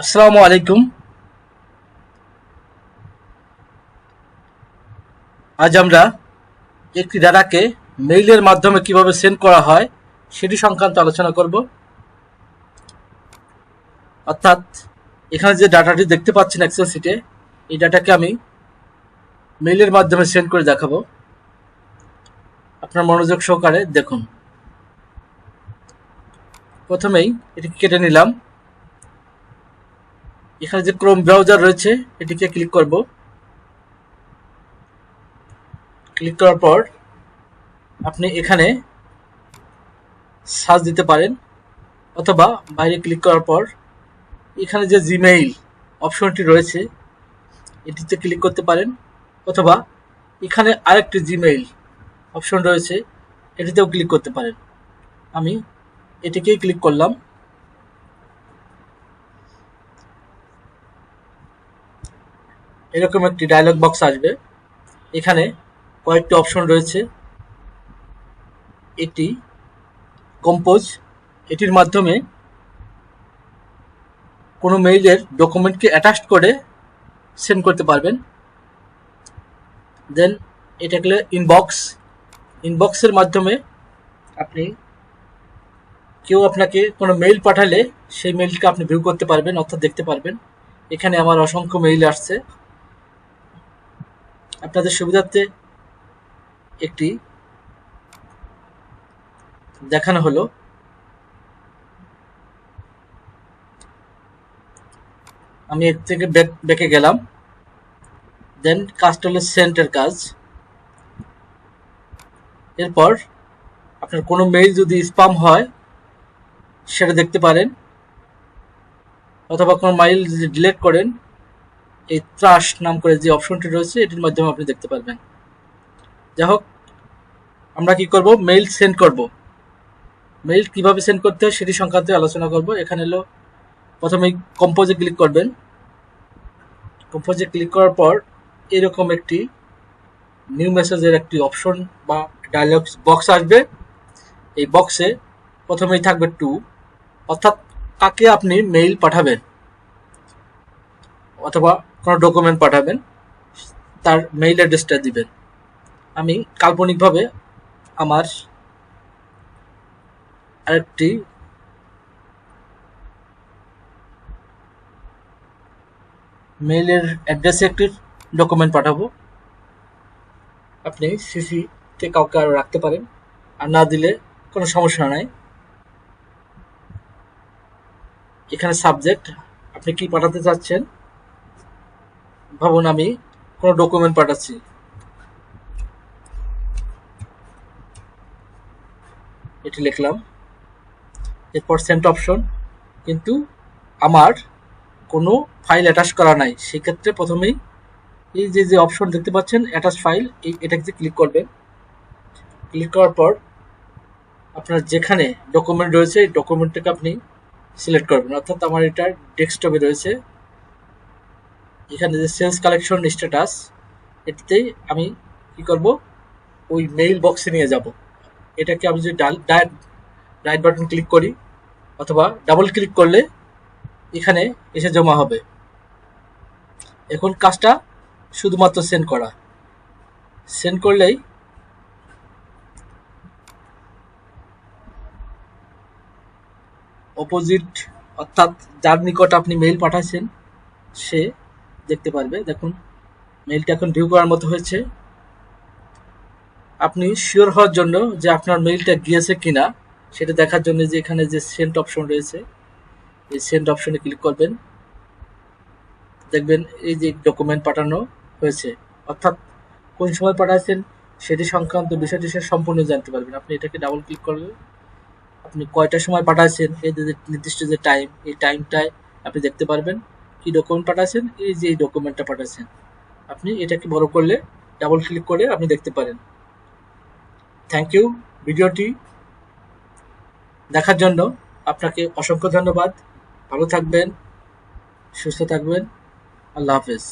আসসালামু আলাইকুম। আজ আমরা একটি ডাটাকে মেইলের মাধ্যমে কীভাবে সেন্ড করা হয় সেটি সংক্রান্ত আলোচনা করব। অর্থাৎ এখানে যে ডাটাটি দেখতে পাচ্ছেন এক্সেল সিটে এই ডাটাকে আমি মেইলের মাধ্যমে সেন্ড করে দেখাবো। আপনার মনোযোগ সহকারে দেখুন। প্রথমেই এটি কেটে নিলাম। এখানে যে ক্রোম ব্রাউজার রয়েছে, এটিকে ক্লিক করব। ক্লিক করার পর আপনি এখানে সার্চ দিতে পারেন, অথবা বাইরে ক্লিক করার পর এখানে যে জিমেইল অপশনটি রয়েছে, এটিতে ক্লিক করতে পারেন, অথবা এখানে আরেকটি জিমেইল অপশন রয়েছে, এটিতেও ক্লিক করতে পারেন। আমি এটিকেই ক্লিক করলাম। এরকম একটি ডায়লগ বক্স আসবে। এখানে কয়েকটি অপশন রয়েছে। এটি কম্পোজ এটির মাধ্যমে কোনো মেইলের ডকুমেন্টকে অ্যাটাচ করে সেন্ড করতে পারবেন। দেন এটা গেলে ইনবক্স ইনবক্সের মাধ্যমে আপনি কেউ আপনাকে কোনো মেইল পাঠালে সেই মেইলকে আপনি ভিউ করতে পারবেন, অর্থাৎ দেখতে পারবেন। এখানে আমার অসংখ্য মেইল আসছে। আপনাদের সুবিধার্থে একটি দেখানো হলো। আমি এর থেকে ব্যাকে গেলাম। দেন কাজটা হলো সেন্টের কাজ। এরপর আপনার কোনো মেইল যদি স্পাম হয়, সেটা দেখতে পারেন। অথবা কোনো মাইল যদি ডিলেট করেন এই ত্রাস নাম করে যে অপশনটি রয়েছে, এটির মাধ্যমে আপনি দেখতে পারবেন। যাই হোক, আমরা কি করব? মেইল সেন্ড করব। মেইল কীভাবে সেন্ড করতে হয় সেটি সংক্রান্ত আলোচনা করব। এখানে হলো প্রথমে কম্পোজে ক্লিক করবেন। কম্পোজে ক্লিক করার পর এরকম একটি নিউ মেসেজের একটি অপশন বা ডায়লগ বক্স আসবে। এই বক্সে প্রথমেই থাকবে টু অর্থাৎ কাকে আপনি মেইল পাঠাবেন? অথবা কোনো ডকুমেন্ট পাঠাবেন, তার মেইল অ্যাড্রেসটা দিবেন। আমি কাল্পনিকভাবে আমার আরেকটি মেইলের অ্যাড্রেসে একটি ডকুমেন্ট পাঠাবো। আপনি সিসিতে কাউকে আরও রাখতে পারেন, আর না দিলে কোনো সমস্যা নাই। এখানে সাবজেক্ট আপনি কি পাঠাতে চাচ্ছেন? ভাবুন আমি কোনো ডকুমেন্ট পাঠাচ্ছি। এটি লিখলাম। এরপর সেন্ট অপশন কিন্তু আমার কোনো ফাইল অ্যাটাচ করা নাই। সেক্ষেত্রে প্রথমেই এই যে যে অপশন দেখতে পাচ্ছেন অ্যাটাচ ফাইল এই, এটাকে ক্লিক করবেন। ক্লিক করার পর আপনার যেখানে ডকুমেন্ট রয়েছে, এই ডকুমেন্টটাকে আপনি সিলেক্ট করবেন। অর্থাৎ আমার এটা ডেস্কটপে রয়েছে। এখানে যে সেলস কালেকশন স্ট্যাটাস এটিতেই আমি কি করব? ওই মেইল বক্সে নিয়ে যাব। এটাকে আমি যদি রাইট বাটন ক্লিক করি, অথবা ডাবল ক্লিক করলে এখানে এসে জমা হবে। এখন কাজটা শুধুমাত্র সেন্ড করা। সেন্ড করলেই অপোজিট অর্থাৎ যার নিকট আপনি মেইল পাঠাচ্ছেন, সে দেখতে পারবে। দেখুন মেইলটা এখন ভিউ করার মতো হয়েছে। আপনি শিওর হওয়ার জন্য যে আপনার মেইলটা গিয়েছে কিনা, সেটা দেখার জন্য যে এখানে যে সেন্ট অপশন রয়েছে, এই সেন্ট অপশনে ক্লিক করবেন। দেখবেন এই যে ডকুমেন্ট পাঠানো হয়েছে। অর্থাৎ কোন সময় পাঠাচ্ছেন সেটি সংক্রান্ত বিষয়টি সে সম্পূর্ণ জানতে পারবেন। আপনি এটাকে ডাবল ক্লিক করলে আপনি কয়টার সময় পাঠাচ্ছেন এই নির্দিষ্ট যে টাইম এই টাইমটায় আপনি দেখতে পারবেন। কি ডকুমেন্ট পাঠাচ্ছেন? এই যে ডকুমেন্টটা পাঠাচ্ছেন। আপনি এটাকে বড় করলে ডাবল ক্লিক করে আপনি দেখতে পারেন। থ্যাংক ইউ ভিডিওটি দেখার জন্য আপনাকে অসংখ্য ধন্যবাদ। ভালো থাকবেন, সুস্থ থাকবেন। আল্লাহ হাফেজ।